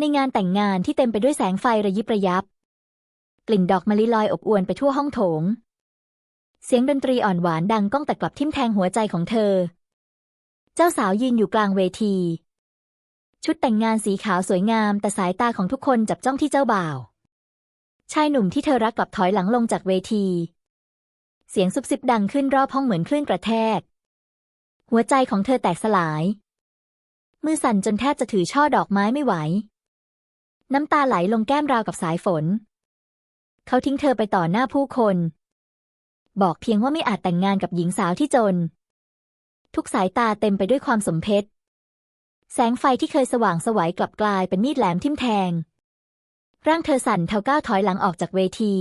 ในงานแต่งงานที่เต็มไปด้วยแสงไฟระยิบระยับ กลิ่นดอกมะลิลอยอบอวนไปทั่วห้องโถง เสียงดนตรีอ่อนหวานดังก้องแต่กลับทิ่มแทงหัวใจของเธอ เจ้าสาวยืนอยู่กลางเวที ชุดแต่งงานสีขาวสวยงาม แต่สายตาของทุกคนจับจ้องที่เจ้าบ่าว ชายหนุ่มที่เธอรักกลับถอยหลังลงจากเวที เสียงซุบซิบดังขึ้นรอบห้องเหมือนคลื่นกระแทก หัวใจของเธอแตกสลายมือสั่นจนแทบจะถือช่อดอกไม้ไม่ไหว น้ำตาไหลลงแก้มราวกับสายฝน เขาทิ้งเธอไปต่อหน้าผู้คน บอกเพียงว่าไม่อาจแต่งงานกับหญิงสาวที่จน ทุกสายตาเต็มไปด้วยความสมเพชแสงไฟที่เคยสว่างสวัยกลับกลายเป็นมีดแหลมทิ่มแทง ร่างเธอสั่นเทาก้าวถอยหลังออกจากเวที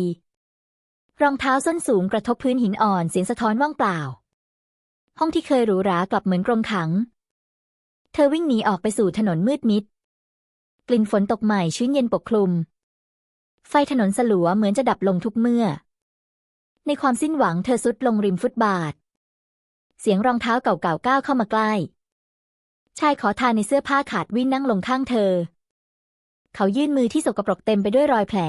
รองเท้าส้นสูงกระทบพื้นหินอ่อนเสียงสะท้อนว่างเปล่า ห้องที่เคยหรูหรากลับเหมือนกรงขัง เธอวิ่งหนีออกไปสู่ถนนมืดมิด กลิ่นฝนตกใหม่ชื้นเย็นปกคลุม ไฟถนนสลัวเหมือนจะดับลงทุกเมื่อ ในความสิ้นหวังเธอสุดลงริมฟุตบาท เสียงรองเท้าเก่าๆก้าวเข้ามาใกล้ ชายขอทานในเสื้อผ้าขาดวิ่นนั่งลงข้างเธอ เขายื่นมือที่สกปรกเต็มไปด้วยรอยแผล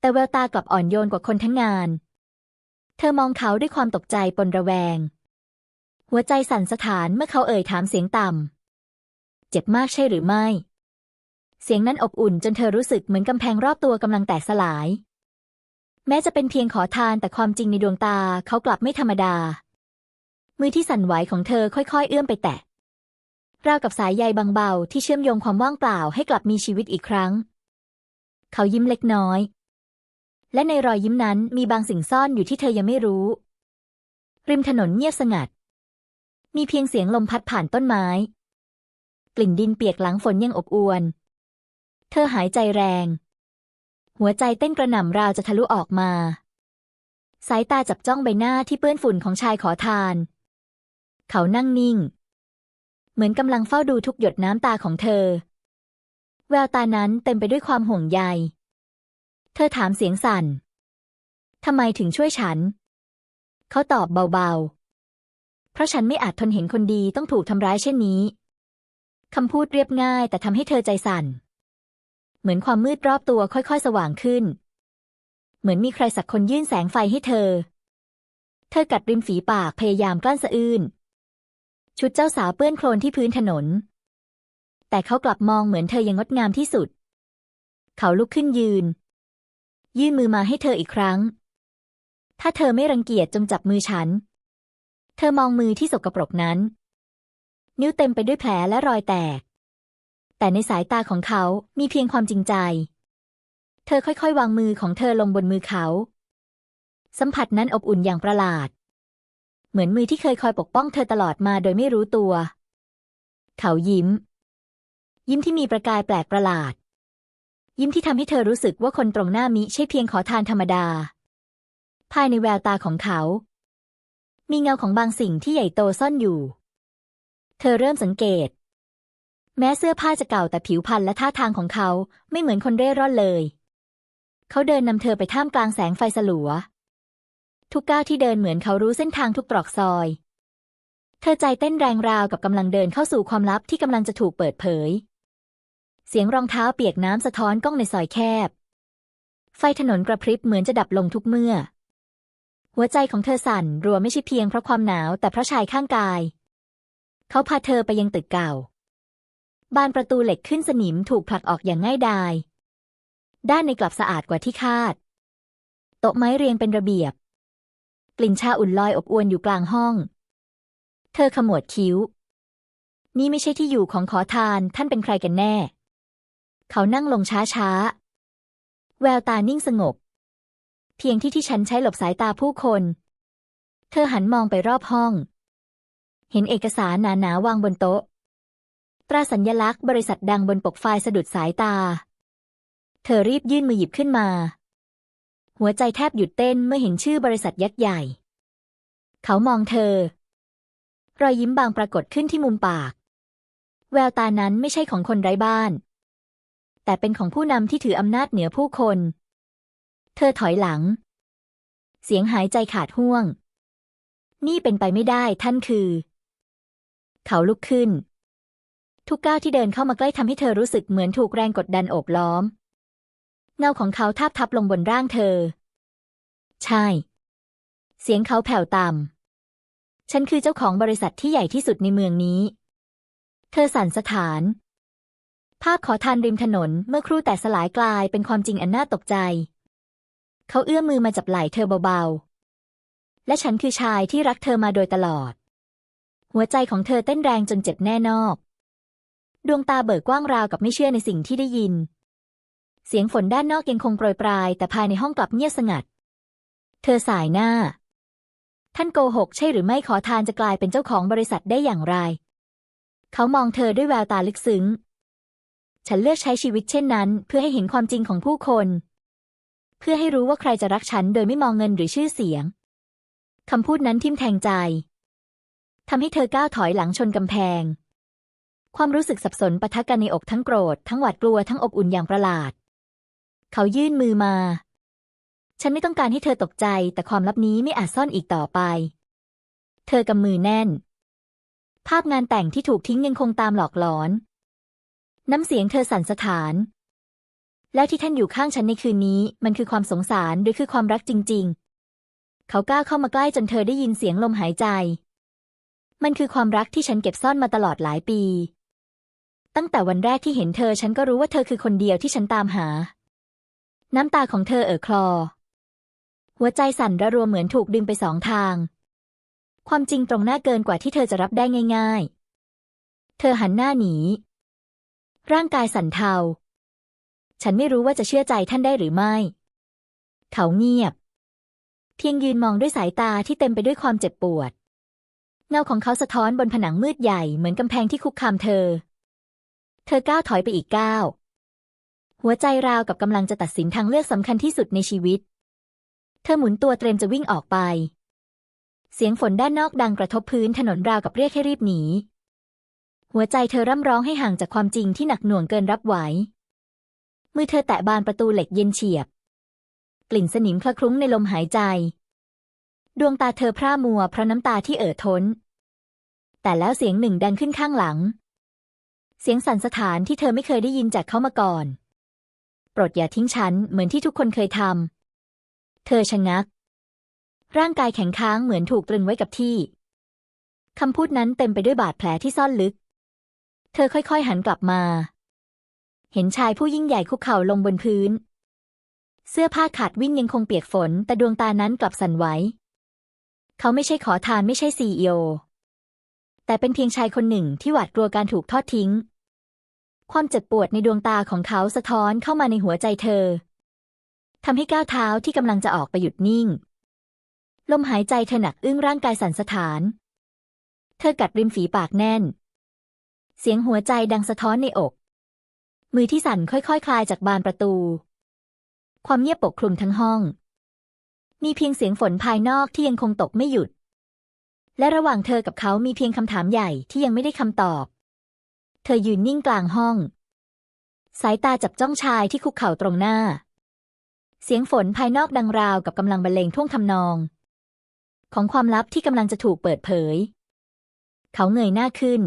แต่แววตากลับอ่อนโยนกว่าคนทั้งงาน เธอมองเขาด้วยความตกใจปนระแวง หัวใจสั่นสะท้านเมื่อเขาเอ่ยถามเสียงต่ำเจ็บมากใช่หรือไม่ เสียงนั้นอบอุ่นจนเธอรู้สึกเหมือนกำแพงรอบตัวกำลังแตกสลาย แม้จะเป็นเพียงขอทานแต่ความจริงในดวงตาเขากลับไม่ธรรมดา มือที่สั่นไหวของเธอค่อยๆ เอื้อมไปแตะราวกับสายใยบางเบาที่เชื่อมโยงความว่างเปล่าให้กลับมีชีวิตอีกครั้ง เขายิ้มเล็กน้อย และในรอยยิ้มนั้นมีบางสิ่งซ่อนอยู่ที่เธอยังไม่รู้ ริมถนนเงียบสงัด มีเพียงเสียงลมพัดผ่านต้นไม้ กลิ่นดินเปียกหลังฝนยังอบอวน เธอหายใจแรง หัวใจเต้นกระหน่ำราวจะทะลุออกมา สายตาจับจ้องใบหน้าที่เปื้อนฝุ่นของชายขอทาน เขานั่งนิ่ง เหมือนกำลังเฝ้าดูทุกหยดน้ำตาของเธอ แววตานั้นเต็มไปด้วยความห่วงใย เธอถามเสียงสั่น ทำไมถึงช่วยฉัน เขาตอบเบาๆ เพราะฉันไม่อาจทนเห็นคนดีต้องถูกทำร้ายเช่นนี้คำพูดเรียบง่ายแต่ทำให้เธอใจสั่น เหมือนความมืดรอบตัวค่อยๆ สว่างขึ้น เหมือนมีใครสักคนยื่นแสงไฟให้เธอ เธอกัดริมฝีปากพยายามกลั้นสะอื้น ชุดเจ้าสาวเปื้อนโคลนที่พื้นถนน แต่เขากลับมองเหมือนเธอยังงดงามที่สุด เขาลุกขึ้นยืน ยื่นมือมาให้เธออีกครั้ง ถ้าเธอไม่รังเกียจจงจับมือฉัน เธอมองมือที่สกปรกนั้น นิ้วเต็มไปด้วยแผลและรอยแตก แต่ในสายตาของเขามีเพียงความจริงใจ เธอค่อยๆ วางมือของเธอลงบนมือเขา สัมผัสนั้นอบอุ่นอย่างประหลาด เหมือนมือที่เคยคอยปกป้องเธอตลอดมาโดยไม่รู้ตัว เขายิ้ม ยิ้มที่มีประกายแปลกประหลาด ยิ้มที่ทำให้เธอรู้สึกว่าคนตรงหน้ามิใช่เพียงขอทานธรรมดา ภายในแววตาของเขา มีเงาของบางสิ่งที่ใหญ่โตซ่อนอยู่ เธอเริ่มสังเกต แม้เสื้อผ้าจะเก่าแต่ผิวพรรณและท่าทางของเขาไม่เหมือนคนเร่ร่อนเลย เขาเดินนำเธอไปท่ามกลางแสงไฟสลัว ทุกก้าวที่เดินเหมือนเขารู้เส้นทางทุกตรอกซอย เธอใจเต้นแรงราวกับกำลังเดินเข้าสู่ความลับที่กำลังจะถูกเปิดเผย เสียงรองเท้าเปียกน้ำสะท้อนก้องในซอยแคบ ไฟถนนกระพริบเหมือนจะดับลงทุกเมื่อ หัวใจของเธอสั่นรัวไม่ใช่เพียงเพราะความหนาวแต่เพราะชายข้างกาย เขาพาเธอไปยังตึกเก่า บานประตูเหล็กขึ้นสนิมถูกผลักออกอย่างง่ายดาย ด้านในกลับสะอาดกว่าที่คาด โต๊ะไม้เรียงเป็นระเบียบ กลิ่นชาอุ่นลอยอบอวนอยู่กลางห้อง เธอขมวดคิ้ว นี่ไม่ใช่ที่อยู่ของขอทานท่านเป็นใครกันแน่ เขานั่งลงช้าๆ แววตานิ่งสงบ เพียงที่ที่ฉันใช้หลบสายตาผู้คน เธอหันมองไปรอบห้อง เห็นเอกสารหนาๆวางบนโต๊ะ ตราสัญญลักษณ์บริษัทดังบนปกไฟล์สะดุดสายตา เธอรีบยื่นมือหยิบขึ้นมา หัวใจแทบหยุดเต้นเมื่อเห็นชื่อบริษัทยักษ์ใหญ่ เขามองเธอ รอยยิ้มบางปรากฏขึ้นที่มุมปาก แววตานั้นไม่ใช่ของคนไร้บ้าน แต่เป็นของผู้นำที่ถืออำนาจเหนือผู้คน เธอถอยหลัง เสียงหายใจขาดห่วง นี่เป็นไปไม่ได้ท่านคือ เขาลุกขึ้น ทุกก้าวที่เดินเข้ามาใกล้ทำให้เธอรู้สึกเหมือนถูกแรงกดดันโอบล้อม เงาของเขาทาบทับลงบนร่างเธอ ใช่ เสียงเขาแผ่วต่ำฉันคือเจ้าของบริษัทที่ใหญ่ที่สุดในเมืองนี้ เธอสั่นสถาน ภาพขอทานริมถนนเมื่อครู่แต่สลายกลายเป็นความจริงอันน่าตกใจ เขาเอื้อมมือมาจับไหล่เธอเบาๆ และฉันคือชายที่รักเธอมาโดยตลอด หัวใจของเธอเต้นแรงจนเจ็บแน่นอก ดวงตาเบิกกว้างราวกับไม่เชื่อในสิ่งที่ได้ยิน เสียงฝนด้านนอกยังคงโปรยปลาย แต่ภายในห้องกลับเงียบสงัด เธอสายหน้า ท่านโกหกใช่หรือไม่ขอทานจะกลายเป็นเจ้าของบริษัทได้อย่างไร เขามองเธอด้วยแววตาลึกซึ้ง ฉันเลือกใช้ชีวิตเช่นนั้น เพื่อให้เห็นความจริงของผู้คน เพื่อให้รู้ว่าใครจะรักฉันโดยไม่มองเงินหรือชื่อเสียงคำพูดนั้นทิ่มแทงใจทำให้เธอก้าวถอยหลังชนกำแพง ความรู้สึกสับสนปะทะกันในอกทั้งโกรธ ทั้งหวาดกลัวทั้งอบอุ่นอย่างประหลาด เขายื่นมือมา ฉันไม่ต้องการให้เธอตกใจ แต่ความลับนี้ไม่อาจซ่อนอีกต่อไป เธอกำมือแน่น ภาพงานแต่งที่ถูกทิ้งยังคงตามหลอกหลอน น้ำเสียงเธอสั่นสะท้าน แล้วที่ท่านอยู่ข้างฉันในคืนนี้ มันคือความสงสารหรือคือความรักจริง ๆ เขาก้าวเข้ามาใกล้จนเธอได้ยินเสียงลมหายใจ มันคือความรักที่ฉันเก็บซ่อนมาตลอดหลายปี ตั้งแต่วันแรกที่เห็นเธอฉันก็รู้ว่าเธอคือคนเดียวที่ฉันตามหา น้ำตาของเธอเอ่อคลอ หัวใจสั่นระรัวเหมือนถูกดึงไปสองทาง ความจริงตรงหน้าเกินกว่าที่เธอจะรับได้ง่าย ๆ เธอหันหน้าหนี ร่างกายสั่นเทา ฉันไม่รู้ว่าจะเชื่อใจท่านได้หรือไม่ เขาเงียบ เพียงยืนมองด้วยสายตาที่เต็มไปด้วยความเจ็บปวด เงาของเขาสะท้อนบนผนังมืดใหญ่เหมือนกำแพงที่คุกคามเธอ เธอก้าวถอยไปอีกก้าว หัวใจราวกับกำลังจะตัดสินทางเลือกสำคัญที่สุดในชีวิต เธอหมุนตัวเตรียมจะวิ่งออกไป เสียงฝนด้านนอกดังกระทบพื้นถนนราวกับเรียกให้รีบหนี หัวใจเธอร่ำร้องให้ห่างจากความจริงที่หนักหน่วงเกินรับไหว มือเธอแตะบานประตูเหล็กเย็นเฉียบ กลิ่นสนิมคละคลุ้งในลมหายใจ ดวงตาเธอพร่ามัวเพราะน้ำตาที่เอ่อท้นแต่แล้วเสียงหนึ่งดังขึ้นข้างหลัง เสียงสั่นสถานที่เธอไม่เคยได้ยินจากเขามาก่อน โปรดอย่าทิ้งฉันเหมือนที่ทุกคนเคยทำ เธอชะงัก ร่างกายแข็งค้างเหมือนถูกตรึงไว้กับที่ คำพูดนั้นเต็มไปด้วยบาดแผลที่ซ่อนลึก เธอค่อยๆหันกลับมา เห็นชายผู้ยิ่งใหญ่คุกเข่าลงบนพื้น เสื้อผ้าขาดวิ่งยังคงเปียกฝน แต่ดวงตานั้นกลับสั่นไหว เขาไม่ใช่ขอทานไม่ใช่ซีอีโอแต่เป็นเพียงชายคนหนึ่งที่หวาดกลัวการถูกทอดทิ้ง ความเจ็บปวดในดวงตาของเขาสะท้อนเข้ามาในหัวใจเธอทำให้ก้าวเท้าที่กำลังจะออกไปหยุดนิ่ง ลมหายใจเธอหนักอึ้งร่างกายสั่นสะท้าน เธอกัดริมฝีปากแน่น เสียงหัวใจดังสะท้อนในอก มือที่สั่นค่อยๆคคลายจากบานประตู ความเงียบปกคลุมทั้งห้อง มีเพียงเสียงฝนภายนอกที่ยังคงตกไม่หยุด และระหว่างเธอกับเขามีเพียงคำถามใหญ่ที่ยังไม่ได้คำตอบ เธอยืนนิ่งกลางห้อง สายตาจับจ้องชายที่คุกเข่าตรงหน้า เสียงฝนภายนอกดังราวกับกำลังบรรเลงท่วงทำนอง ของความลับที่กำลังจะถูกเปิดเผย เขาเงยหน้าขึ้น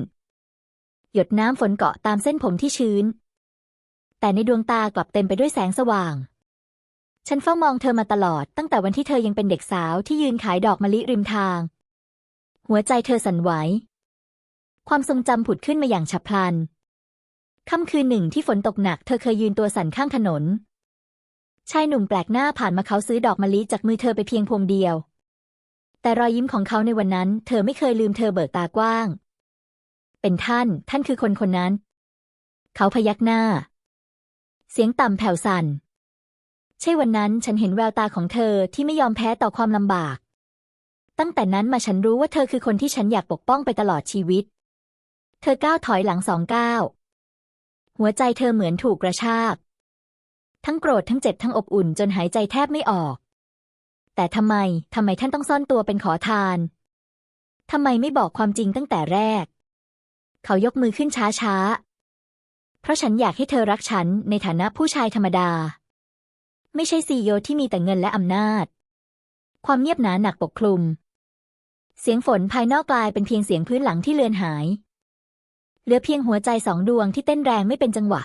หยดน้ำฝนเกาะตามเส้นผมที่ชื้น แต่ในดวงตากลับเต็มไปด้วยแสงสว่างฉันเฝ้ามองเธอมาตลอดตั้งแต่วันที่เธอยังเป็นเด็กสาวที่ยืนขายดอกมะลิริมทาง หัวใจเธอสั่นไหว ความทรงจำผุดขึ้นมาอย่างฉับพลัน ค่ำคืนหนึ่งที่ฝนตกหนัก เธอเคยยืนตัวสั่นข้างถนน ชายหนุ่มแปลกหน้าผ่านมาเขาซื้อดอกมะลิจากมือเธอไปเพียงพวงเดียว แต่รอยยิ้มของเขาในวันนั้น เธอไม่เคยลืมเธอเบิกตากว้าง เป็นท่าน ท่านคือคนคนนั้น เขาพยักหน้า เสียงต่ำแผ่วสั่น ใช่วันนั้นฉันเห็นแววตาของเธอที่ไม่ยอมแพ้ต่อความลำบาก ตั้งแต่นั้นมาฉันรู้ว่าเธอคือคนที่ฉันอยากปกป้องไปตลอดชีวิต เธอก้าวถอยหลังสองก้าวหัวใจเธอเหมือนถูกกระชาก ทั้งโกรธทั้งเจ็บทั้งอบอุ่นจนหายใจแทบไม่ออก แต่ทำไมทำไมท่านต้องซ่อนตัวเป็นขอทานทำไมไม่บอกความจริงตั้งแต่แรก เขายกมือขึ้นช้าๆเพราะฉันอยากให้เธอรักฉันในฐานะผู้ชายธรรมดา ไม่ใช่ซีโอที่มีแต่เงินและอำนาจ ความเงียบหนาหนักปกคลุม เสียงฝนภายนอกกลายเป็นเพียงเสียงพื้นหลังที่เลือนหาย เหลือเพียงหัวใจสองดวงที่เต้นแรงไม่เป็นจังหวะ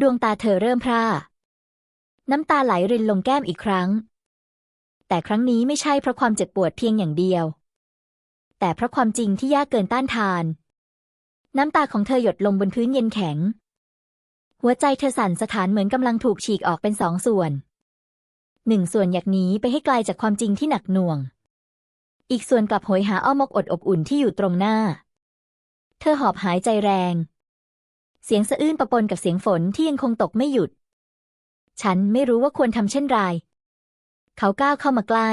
ดวงตาเธอเริ่มพร่า น้ำตาไหลรินลงแก้มอีกครั้ง แต่ครั้งนี้ไม่ใช่เพราะความเจ็บปวดเพียงอย่างเดียว แต่เพราะความจริงที่ยากเกินต้านทาน น้ำตาของเธอหยดลงบนพื้นเย็นแข็ง หัวใจเธอสั่นสถานเหมือนกำลังถูกฉีกออกเป็นสองส่วน หนึ่งส่วนอยากหนีไปให้ไกลจากความจริงที่หนักหน่วง อีกส่วนกลับโหยหาอ้อมอกอดอบอุ่นที่อยู่ตรงหน้า เธอหอบหายใจแรง เสียงสะอื้นประปนกับเสียงฝนที่ยังคงตกไม่หยุด ฉันไม่รู้ว่าควรทำเช่นไร เขาก้าวเข้ามาใกล้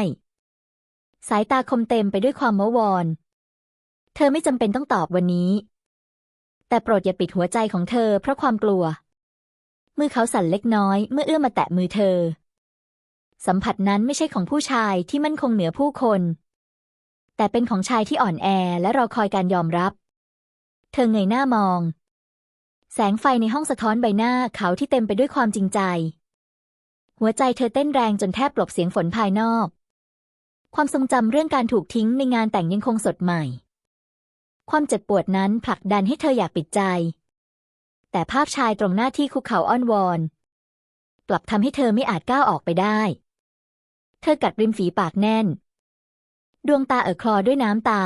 สายตาคมเต็มไปด้วยความเมวอน เธอไม่จำเป็นต้องตอบวันนี้ แต่โปรดอย่าปิดหัวใจของเธอเพราะความกลัว มือเขาสั่นเล็กน้อยเมื่อเอื้อมมาแตะมือเธอ สัมผัสนั้นไม่ใช่ของผู้ชายที่มั่นคงเหนือผู้คนแต่เป็นของชายที่อ่อนแอและรอคอยการยอมรับ เธอเงยหน้ามอง แสงไฟในห้องสะท้อนใบหน้าเขาที่เต็มไปด้วยความจริงใจ หัวใจเธอเต้นแรงจนแทบกลบเสียงฝนภายนอก ความทรงจำเรื่องการถูกทิ้งในงานแต่งยังคงสดใหม่ ความเจ็บปวดนั้นผลักดันให้เธออยากปิดใจ แต่ภาพชายตรงหน้าที่คุกเข่าอ้อนวอน กลับทำให้เธอไม่อาจก้าวออกไปได้ เธอกัดริมฝีปากแน่น ดวงตาเอ่อคลอด้วยน้ำตา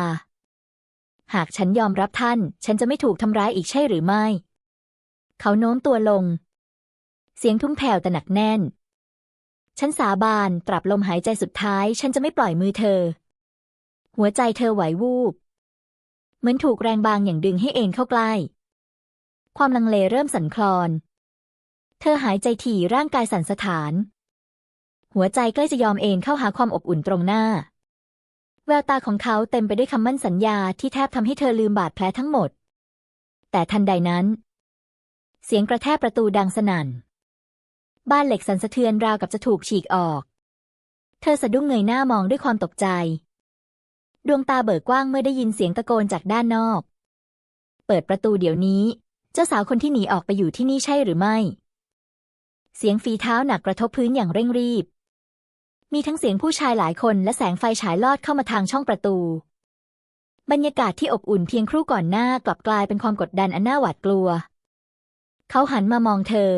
หากฉันยอมรับท่าน ฉันจะไม่ถูกทำร้ายอีกใช่หรือไม่ เขาโน้มตัวลง เสียงทุ้มแผ่วแต่หนักแน่น ฉันสาบานตรับลมหายใจสุดท้าย ฉันจะไม่ปล่อยมือเธอ หัวใจเธอไหววูบ เหมือนถูกแรงบางอย่างดึงให้เอ็นเข้าใกล้ ความลังเลเริ่มสั่นคลอน เธอหายใจถี่ร่างกายสั่นสะท้าน หัวใจใกล้จะยอมเอ็นเข้าหาความอบอุ่นตรงหน้า แววตาของเขาเต็มไปด้วยคำมั่นสัญญาที่แทบทำให้เธอลืมบาดแผลทั้งหมด แต่ทันใดนั้น เสียงกระแทกประตูดังสนั่น บ้านเหล็กสั่นสะเทือนราวกับจะถูกฉีกออก เธอสะดุ้งเงยหน้ามองด้วยความตกใจ ดวงตาเบิกกว้างเมื่อได้ยินเสียงตะโกนจากด้านนอก เปิดประตูเดี๋ยวนี้ เจ้าสาวคนที่หนีออกไปอยู่ที่นี่ใช่หรือไม่ เสียงฝีเท้าหนักกระทบพื้นอย่างเร่งรีบ มีทั้งเสียงผู้ชายหลายคนและแสงไฟฉายลอดเข้ามาทางช่องประตู บรรยากาศที่อบอุ่นเพียงครู่ก่อนหน้ากลับกลายเป็นความกดดันอันน่าหวาดกลัว เขาหันมามองเธอ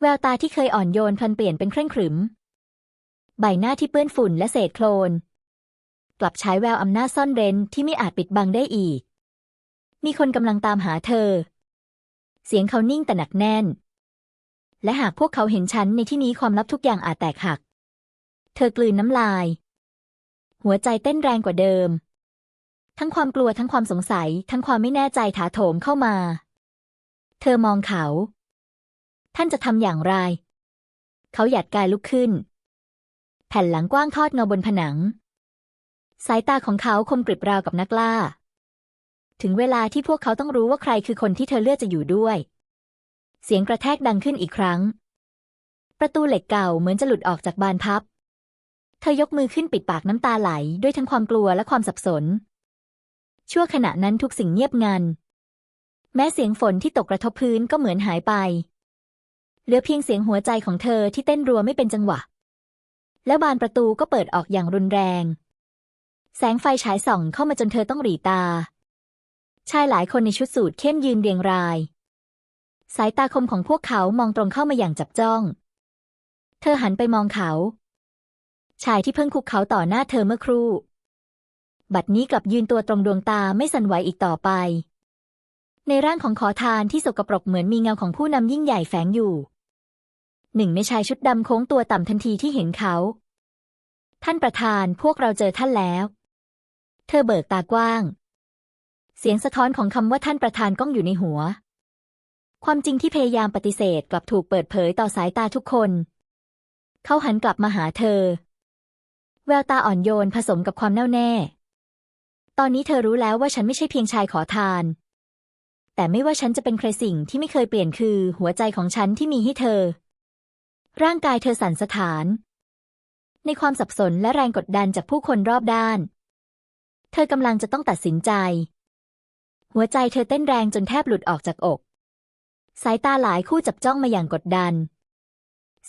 แววตาที่เคยอ่อนโยนพลันเปลี่ยนเป็นเคร่งขรึม ใบหน้าที่เปื้อนฝุ่นและเศษโคลน กลับฉายแววอำนาจซ่อนเร้นที่ไม่อาจปิดบังได้อีก มีคนกำลังตามหาเธอ เสียงเขานิ่งแต่หนักแน่น และหากพวกเขาเห็นฉันในที่นี้ความลับทุกอย่างอาจแตกหัก เธอกลืนน้ำลาย หัวใจเต้นแรงกว่าเดิม ทั้งความกลัวทั้งความสงสัย ทั้งความไม่แน่ใจถาโถมเข้ามา เธอมองเขา ท่านจะทำอย่างไร เขาหยัดกายลุกขึ้น แผ่นหลังกว้างทอดเงาบนผนัง สายตาของเขาคมกริบราวกับนักล่า ถึงเวลาที่พวกเขาต้องรู้ว่าใครคือคนที่เธอเลือกจะอยู่ด้วย เสียงกระแทกดังขึ้นอีกครั้งประตูเหล็กเก่าเหมือนจะหลุดออกจากบานพับ เธอยกมือขึ้นปิดปากน้ำตาไหลด้วยทั้งความกลัวและความสับสน ชั่วขณะนั้นทุกสิ่งเงียบงัน แม้เสียงฝนที่ตกกระทบพื้นก็เหมือนหายไป เหลือเพียงเสียงหัวใจของเธอที่เต้นรัวไม่เป็นจังหวะ แล้วบานประตูก็เปิดออกอย่างรุนแรง แสงไฟฉายส่องเข้ามาจนเธอต้องหลีตา ชายหลายคนในชุดสูทเข้มยืนเรียงราย สายตาคมของพวกเขามองตรงเข้ามาอย่างจับจ้อง เธอหันไปมองเขา ชายที่เพิ่งคุกเขาต่อหน้าเธอเมื่อครู่ บัดนี้กลับยืนตัวตรงดวงตาไม่สั่นไหวอีกต่อไป ในร่างของขอทานที่สกปรกเหมือนมีเงาของผู้นำยิ่งใหญ่แฝงอยู่ หนึ่งในชายชุดดำโค้งตัวต่ำทันทีที่เห็นเขา ท่านประธานพวกเราเจอท่านแล้ว เธอเบิกตากว้าง เสียงสะท้อนของคำว่าท่านประธานก้องอยู่ในหัว ความจริงที่พยายามปฏิเสธกลับถูกเปิดเผยต่อสายตาทุกคน เขาหันกลับมาหาเธอ แววตาอ่อนโยนผสมกับความแน่วแน่ ตอนนี้เธอรู้แล้วว่าฉันไม่ใช่เพียงชายขอทาน แต่ไม่ว่าฉันจะเป็นใครสิ่งที่ไม่เคยเปลี่ยนคือหัวใจของฉันที่มีให้เธอ ร่างกายเธอสั่นสะท้าน ในความสับสนและแรงกดดันจากผู้คนรอบด้าน เธอกำลังจะต้องตัดสินใจ หัวใจเธอเต้นแรงจนแทบหลุดออกจากอก สายตาหลายคู่จับจ้องมาอย่างกดดัน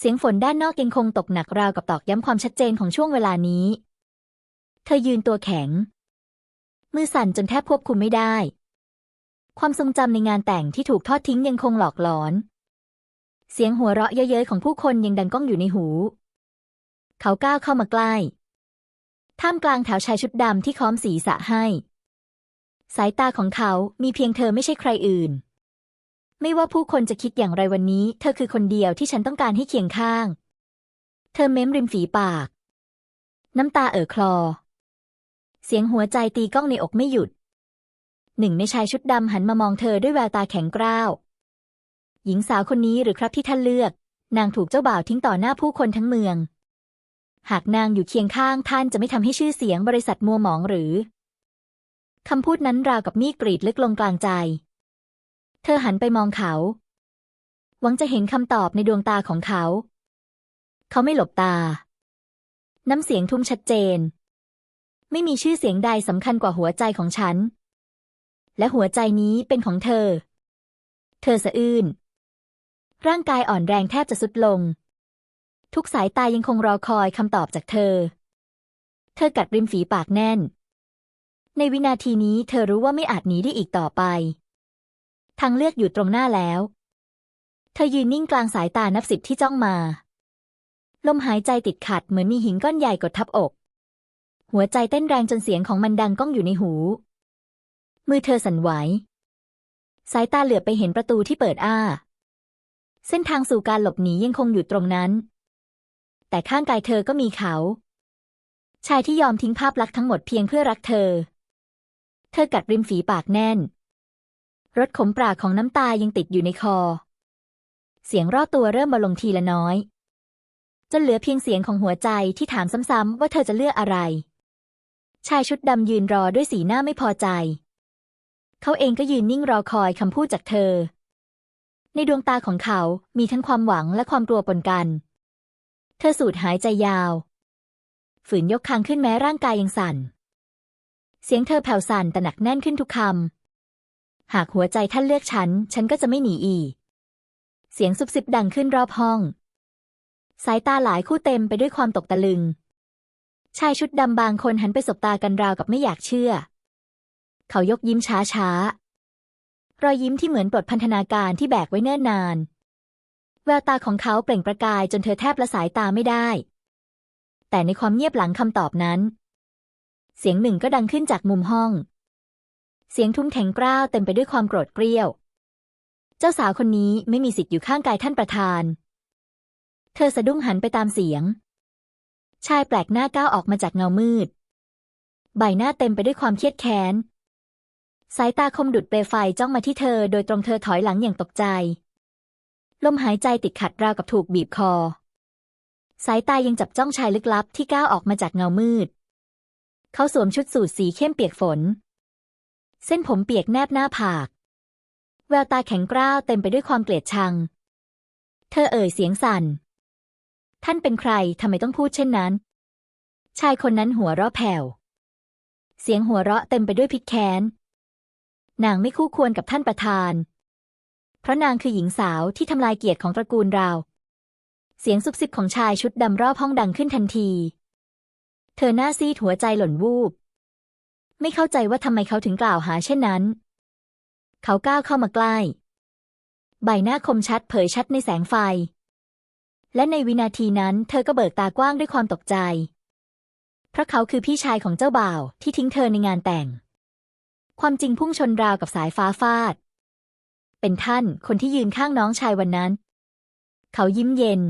เสียงฝนด้านนอกยังคงตกหนักราวกับตอกย้ำความชัดเจนของช่วงเวลานี้ เธอยืนตัวแข็ง มือสั่นจนแทบควบคุมไม่ได้ ความทรงจำในงานแต่งที่ถูกทอดทิ้งยังคงหลอกหลอน เสียงหัวเราะเย้ยๆของผู้คนยังดังก้องอยู่ในหู เขาก้าวเข้ามาใกล้ ท่ามกลางแถวชายชุดดำที่ค้อมศีรษะให้ สายตาของเขามีเพียงเธอไม่ใช่ใครอื่น ไม่ว่าผู้คนจะคิดอย่างไรวันนี้ เธอคือคนเดียวที่ฉันต้องการให้เคียงข้าง เธอเม้มริมฝีปาก น้ำตาเอ่อคลอ เสียงหัวใจตีก้องในอกไม่หยุด หนึ่งในชายชุดดำหันมามองเธอด้วยแววตาแข็งกร้าว หญิงสาวคนนี้หรือครับที่ท่านเลือก นางถูกเจ้าบ่าวทิ้งต่อหน้าผู้คนทั้งเมือง หากนางอยู่เคียงข้างท่านจะไม่ทำให้ชื่อเสียงบริษัทมัวหมองหรือคำพูดนั้นราวกับมีดกรีดลึกลงกลางใจ เธอหันไปมองเขา หวังจะเห็นคำตอบในดวงตาของเขา เขาไม่หลบตา น้ำเสียงทุ่มชัดเจน ไม่มีชื่อเสียงใดสำคัญกว่าหัวใจของฉัน และหัวใจนี้เป็นของเธอ เธอสะอื้น ร่างกายอ่อนแรงแทบจะสุดลง ทุกสายตายังคงรอคอยคำตอบจากเธอ เธอกัดริมฝีปากแน่นในวินาทีนี้เธอรู้ว่าไม่อาจหนีได้อีกต่อไป ทางเลือกอยู่ตรงหน้าแล้ว เธอยืนนิ่งกลางสายตานับสิบที่จ้องมา ลมหายใจติดขัดเหมือนมีหินก้อนใหญ่กดทับอก หัวใจเต้นแรงจนเสียงของมันดังก้องอยู่ในหู มือเธอสั่นไหว สายตาเหลือบไปเห็นประตูที่เปิดอ้า เส้นทางสู่การหลบหนียังคงอยู่ตรงนั้น แต่ข้างกายเธอก็มีเขา ชายที่ยอมทิ้งภาพลักษณ์ทั้งหมดเพียงเพื่อรักเธอ เธอกัดริมฝีปากแน่น รสขมปรากของน้ำตายังติดอยู่ในคอ เสียงรอบตัวเริ่มเบาลงทีละน้อย จนเหลือเพียงเสียงของหัวใจที่ถามซ้ำๆว่าเธอจะเลือกอะไร ชายชุดดำยืนรอด้วยสีหน้าไม่พอใจ เขาเองก็ยืนนิ่งรอคอยคำพูดจากเธอ ในดวงตาของเขา มีทั้งความหวังและความกลัวปนกัน เธอสูดหายใจยาว ฝืนยกคางขึ้นแม้ร่างกายยังสั่น เสียงเธอแผ่วสั่นแต่หนักแน่นขึ้นทุกคำ หากหัวใจท่านเลือกฉัน ฉันก็จะไม่หนีอีกเสียงซุบซิบดังขึ้นรอบห้อง สายตาหลายคู่เต็มไปด้วยความตกตะลึง ชายชุดดำบางคนหันไปสบตากันราวกับไม่อยากเชื่อ เขายกยิ้มช้าช้ารอยยิ้มที่เหมือนปลดพันธนาการที่แบกไว้เนิ่นนาน แววตาของเขาเปล่งประกายจนเธอแทบละสายตาไม่ได้ แต่ในความเงียบหลังคำตอบนั้น เสียงหนึ่งก็ดังขึ้นจากมุมห้อง เสียงทุ้มแข็งกร้าวเต็มไปด้วยความโกรธเกรี้ยว เจ้าสาวคนนี้ไม่มีสิทธิ์อยู่ข้างกายท่านประธาน เธอสะดุ้งหันไปตามเสียง ชายแปลกหน้าก้าวออกมาจากเงามืด ใบหน้าเต็มไปด้วยความเครียดแค้น สายตาคมดุดเปลไฟจ้องมาที่เธอ โดยตรงเธอถอยหลังอย่างตกใจ ลมหายใจติดขัดราวกับถูกบีบคอ สายตายังจับจ้องชายลึกลับที่ก้าวออกมาจากเงามืด เขาสวมชุดสูทสีเข้มเปียกฝน เส้นผมเปียกแนบหน้าผาก แววตาแข็งกร้าวเต็มไปด้วยความเกลียดชัง เธอเอ่ยเสียงสั่น ท่านเป็นใครทำไมต้องพูดเช่นนั้น ชายคนนั้นหัวเราะแผ่ว เสียงหัวเราะเต็มไปด้วยพิษแค้น นางไม่คู่ควรกับท่านประธาน เพราะนางคือหญิงสาวที่ทำลายเกียรติของตระกูลเรา เสียงซุบซิบของชายชุดดำรอบห้องดังขึ้นทันที เธอหน้าซีดหัวใจหล่นวูบ ไม่เข้าใจว่าทำไมเขาถึงกล่าวหาเช่นนั้น เขาก้าวเข้ามาใกล้ ใบหน้าคมชัดเผยชัดในแสงไฟ และในวินาทีนั้นเธอก็เบิกตากว้างด้วยความตกใจ เพราะเขาคือพี่ชายของเจ้าบ่าวที่ทิ้งเธอในงานแต่ง ความจริงพุ่งชนราวกับสายฟ้าฟาด เป็นท่านคนที่ยืนข้างน้องชายวันนั้น เขายิ้มเย็น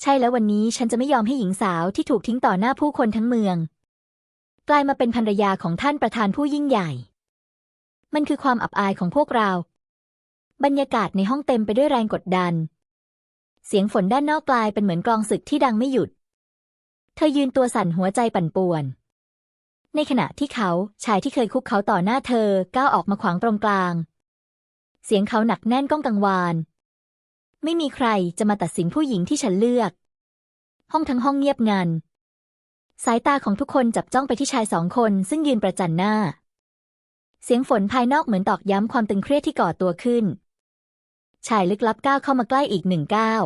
ใช่แล้ววันนี้ฉันจะไม่ยอมให้หญิงสาวที่ถูกทิ้งต่อหน้าผู้คนทั้งเมือง กลายมาเป็นภรรยาของท่านประธานผู้ยิ่งใหญ่ มันคือความอับอายของพวกเรา บรรยากาศในห้องเต็มไปด้วยแรงกดดัน เสียงฝนด้านนอกกลายเป็นเหมือนกลองศึกที่ดังไม่หยุด เธอยืนตัวสั่นหัวใจปั่นป่วน ในขณะที่เขาชายที่เคยคุกเขาต่อหน้าเธอก้าวออกมาขวางตรงกลาง เสียงเขาหนักแน่นก้องกังวาน ไม่มีใครจะมาตัดสินผู้หญิงที่ฉันเลือก ห้องทั้งห้องเงียบงัน สายตาของทุกคนจับจ้องไปที่ชายสองคนซึ่งยืนประจันหน้า เสียงฝนภายนอกเหมือนตอกย้ำความตึงเครียดที่ก่อตัวขึ้น ชายลึกลับก้าวเข้ามาใกล้อีกหนึ่งก้าว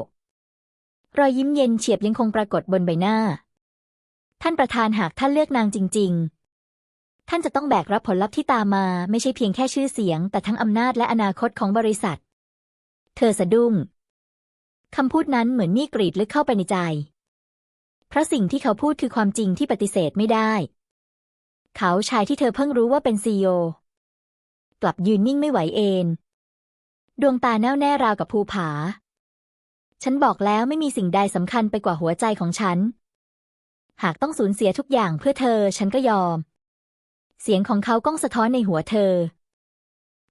รอยยิ้มเย็นเฉียบยังคงปรากฏบนใบหน้า ท่านประธานหากท่านเลือกนางจริง ๆ ท่านจะต้องแบกรับผลลัพธ์ที่ตามมาไม่ใช่เพียงแค่ชื่อเสียง แต่ทั้งอำนาจและอนาคตของบริษัท เธอสะดุ้งคำพูดนั้นเหมือนมีกรีดลึกเข้าไปในใจ เพราะสิ่งที่เขาพูดคือความจริงที่ปฏิเสธไม่ได้ เขาชายที่เธอเพิ่งรู้ว่าเป็นซีโอกลับยืนนิ่งไม่ไหวเองดวงตาแน่วแน่ราวกับภูผา ฉันบอกแล้วไม่มีสิ่งใดสำคัญไปกว่าหัวใจของฉัน หากต้องสูญเสียทุกอย่างเพื่อเธอฉันก็ยอม เสียงของเขาก้องสะท้อนในหัวเธอ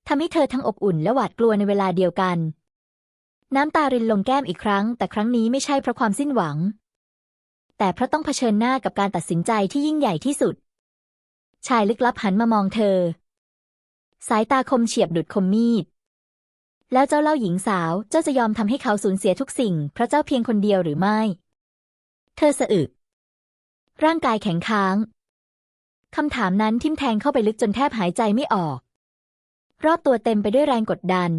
ทำให้เธอทั้งอบอุ่นและหวาดกลัวในเวลาเดียวกัน น้ำตารินลงแก้มอีกครั้ง แต่ครั้งนี้ไม่ใช่เพราะความสิ้นหวัง แต่เพราะต้องเผชิญหน้ากับการตัดสินใจที่ยิ่งใหญ่ที่สุด ชายลึกลับหันมามองเธอ สายตาคมเฉียบดุดคมมีด แล้วเจ้าเล่าหญิงสาว เจ้าจะยอมทำให้เขาสูญเสียทุกสิ่ง เพราะเจ้าเพียงคนเดียวหรือไม่ เธอสะอึก ร่างกายแข็งค้างคำถามนั้นทิ่มแทงเข้าไปลึกจนแทบหายใจไม่ออก รอบตัวเต็มไปด้วยแรงกดดัน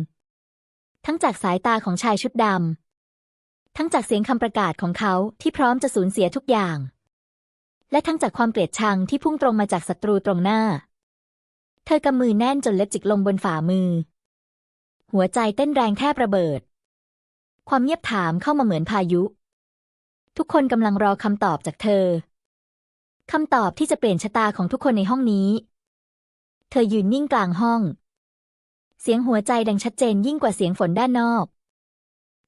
ทั้งจากสายตาของชายชุดดำ ทั้งจากเสียงคำประกาศของเขาที่พร้อมจะสูญเสียทุกอย่าง และทั้งจากความเกลียดชังที่พุ่งตรงมาจากศัตรูตรงหน้า เธอกำมือแน่นจนเล็บจิกลงบนฝ่ามือ หัวใจเต้นแรงแทบระเบิด ความเงียบถามเข้ามาเหมือนพายุ ทุกคนกำลังรอคำตอบจากเธอคำตอบที่จะเปลี่ยนชะตาของทุกคนในห้องนี้ เธอยืนนิ่งกลางห้อง เสียงหัวใจดังชัดเจนยิ่งกว่าเสียงฝนด้านนอก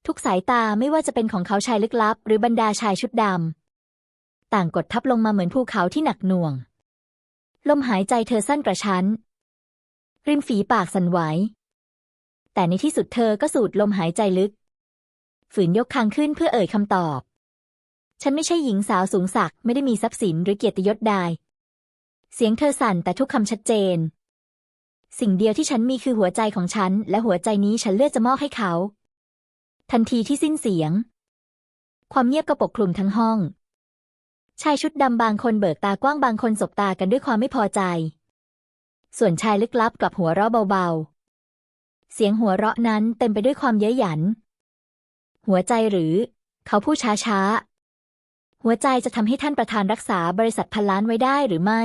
ทุกสายตาไม่ว่าจะเป็นของเขาชายลึกลับ หรือบรรดาชายชุดดำต่างกดทับลงมาเหมือนภูเขาที่หนักหน่วง ลมหายใจเธอสั้นกระชั้น ริมฝีปากสั่นไหว แต่ในที่สุดเธอก็สูดลมหายใจลึก ฝืนยกคางขึ้นเพื่อเอ่ยคำตอบ ฉันไม่ใช่หญิงสาวสูงศักดิ์ไม่ได้มีทรัพย์สินหรือเกียรติยศใดเสียงเธอสั่นแต่ทุกคำชัดเจน สิ่งเดียวที่ฉันมีคือหัวใจของฉัน และหัวใจนี้ฉันเลือกจะมอบให้เขา ทันทีที่สิ้นเสียง ความเงียบก็ปกคลุมทั้งห้อง ชายชุดดำบางคนเบิกตากว้างบางคนสบตากันด้วยความไม่พอใจ ส่วนชายลึกลับกลับหัวเราะเบาๆ เสียงหัวเราะนั้นเต็มไปด้วยความเย้ยหยัน หัวใจหรือ เขาพูดช้าๆ หัวใจจะทำให้ท่านประธานรักษาบริษัทพันล้านไว้ได้หรือไม่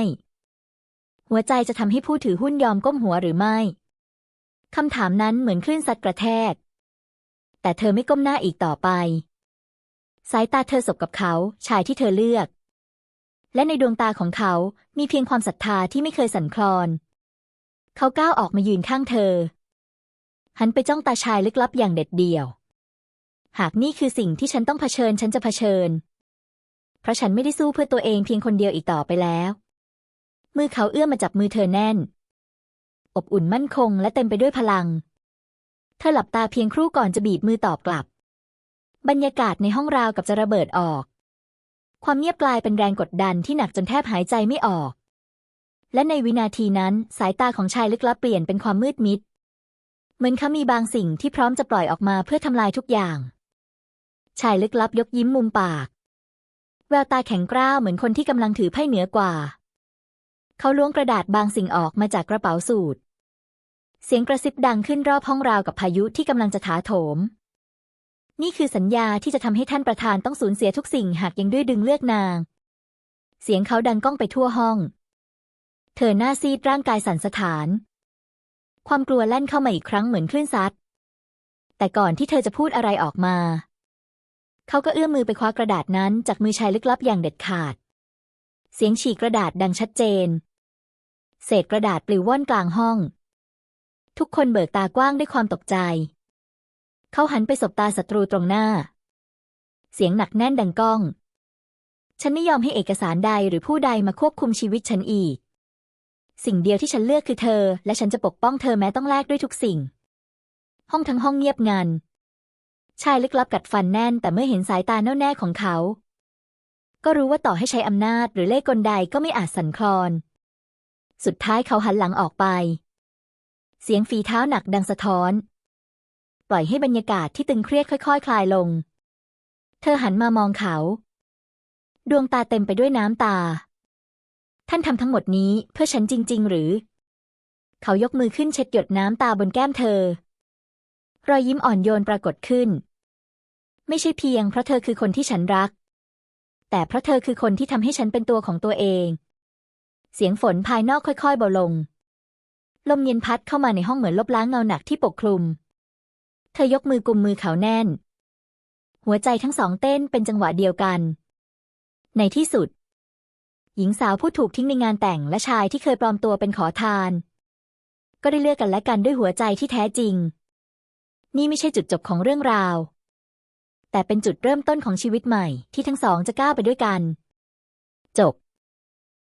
หัวใจจะทำให้ผู้ถือหุ้นยอมก้มหัวหรือไม่คำถามนั้นเหมือนคลื่นซัดกระแทก แต่เธอไม่ก้มหน้าอีกต่อไป สายตาเธอสบกับเขาชายที่เธอเลือก และในดวงตาของเขามีเพียงความศรัทธาที่ไม่เคยสั่นคลอน เขาก้าวออกมายืนข้างเธอ หันไปจ้องตาชายลึกลับอย่างเด็ดเดี่ยว หากนี่คือสิ่งที่ฉันต้องเผชิญฉันจะเผชิญ เพราะฉันไม่ได้สู้เพื่อตัวเองเพียงคนเดียวอีกต่อไปแล้ว มือเขาเอื้อมมาจับมือเธอแน่น อบอุ่นมั่นคงและเต็มไปด้วยพลัง เธอหลับตาเพียงครู่ก่อนจะบีบมือตอบกลับ บรรยากาศในห้องราวกับจะระเบิดออก ความเงียบกลายเป็นแรงกดดันที่หนักจนแทบหายใจไม่ออก และในวินาทีนั้นสายตาของชายลึกลับเปลี่ยนเป็นความมืดมิด เหมือนเขามีบางสิ่งที่พร้อมจะปล่อยออกมาเพื่อทำลายทุกอย่าง ชายลึกลับยกยิ้มมุมปาก แววตาแข็งกร้าวเหมือนคนที่กำลังถือไพ่เหนือกว่า เขาล้วงกระดาษบางสิ่งออกมาจากกระเป๋าสูท เสียงกระซิบดังขึ้นรอบห้องราวกับพายุที่กำลังจะถาโถม นี่คือสัญญาที่จะทำให้ท่านประธานต้องสูญเสียทุกสิ่งหากยังด้วยดึงเลือกนาง เสียงเขาดังก้องไปทั่วห้อง เธอหน้าซีดร่างกายสั่นสะท้าน ความกลัวแล่นเข้ามาอีกครั้งเหมือนคลื่นซัด แต่ก่อนที่เธอจะพูดอะไรออกมา เขาก็เอื้อมมือไปคว้ากระดาษนั้นจากมือชายลึกลับอย่างเด็ดขาด เสียงฉีกกระดาษดังชัดเจน เศษกระดาษปลิวว่อนกลางห้อง ทุกคนเบิกตากว้างด้วยความตกใจ เขาหันไปสบตาศัตรูตรงหน้า เสียงหนักแน่นดังก้อง ฉันไม่ยอมให้เอกสารใดหรือผู้ใดมาควบคุมชีวิตฉันอีก สิ่งเดียวที่ฉันเลือกคือเธอ และฉันจะปกป้องเธอแม้ต้องแลกด้วยทุกสิ่ง ห้องทั้งห้องเงียบงัน ชายลึกลับกัดฟันแน่น แต่เมื่อเห็นสายตาแน่วแน่ของเขา ก็รู้ว่าต่อให้ใช้อำนาจหรือเล่ห์กลใดก็ไม่อาจสั่นคลอน สุดท้ายเขาหันหลังออกไป เสียงฝีเท้าหนักดังสะท้อน ปล่อยให้บรรยากาศที่ตึงเครียดค่อยๆคลายลง เธอหันมามองเขา ดวงตาเต็มไปด้วยน้ำตา ท่านทำทั้งหมดนี้เพื่อฉันจริง ๆ หรือ เขายกมือขึ้นเช็ดหยดน้ำตาบนแก้มเธอ รอยยิ้มอ่อนโยนปรากฏขึ้น ไม่ใช่เพียงเพราะเธอคือคนที่ฉันรัก แต่เพราะเธอคือคนที่ทำให้ฉันเป็นตัวของตัวเอง เสียงฝนภายนอกค่อย ๆ เบาลง ลมเย็นพัดเข้ามาในห้องเหมือนลบล้างเงาหนักที่ปกคลุม เธอยกมือกุมมือเขาแน่น หัวใจทั้งสองเต้นเป็นจังหวะเดียวกัน ในที่สุด หญิงสาวผู้ถูกทิ้งในงานแต่งและชายที่เคยปลอมตัวเป็นขอทาน ก็ได้เลือกกันและกันด้วยหัวใจที่แท้จริง นี่ไม่ใช่จุดจบของเรื่องราว แต่เป็นจุดเริ่มต้นของชีวิตใหม่ที่ทั้งสองจะก้าวไปด้วยกัน จบ